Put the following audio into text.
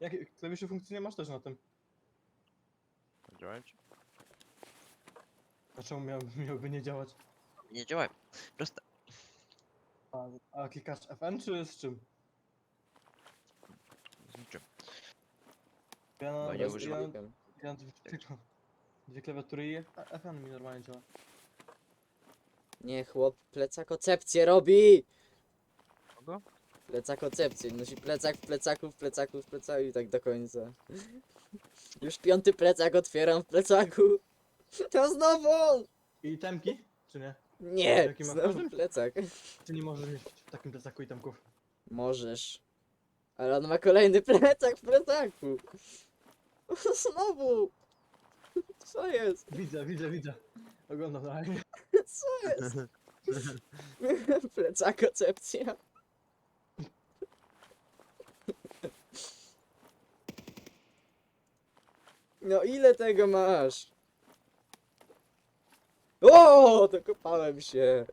Jakie klawisze funkcyjne masz też na tym? Działać? A czemu miał, miałby nie działać? Nie działają. Proste. A, a klikasz FN czy z czym? Z niczym. Ja na, No nie ja, używam. ja, dwie, tylko dwie klawiatury i FN mi normalnie działa. Nie, chłop plecak koncepcję robi! Kogo? Plecak koncepcję, nosi plecak w plecaku, w plecaku, w plecaku i tak do końca. Już piąty plecak otwieram w plecaku. To znowu! I temki? Czy nie? Nie, Jaki ma znowu każdy? plecak. Czy nie możesz mieć w takim plecaku i temków? Możesz. Ale on ma kolejny plecak w plecaku. Znowu! Co jest? Widzę, widzę, widzę. Oglądam live. Co jest? Plecak No ile tego masz? O, dokopałem się.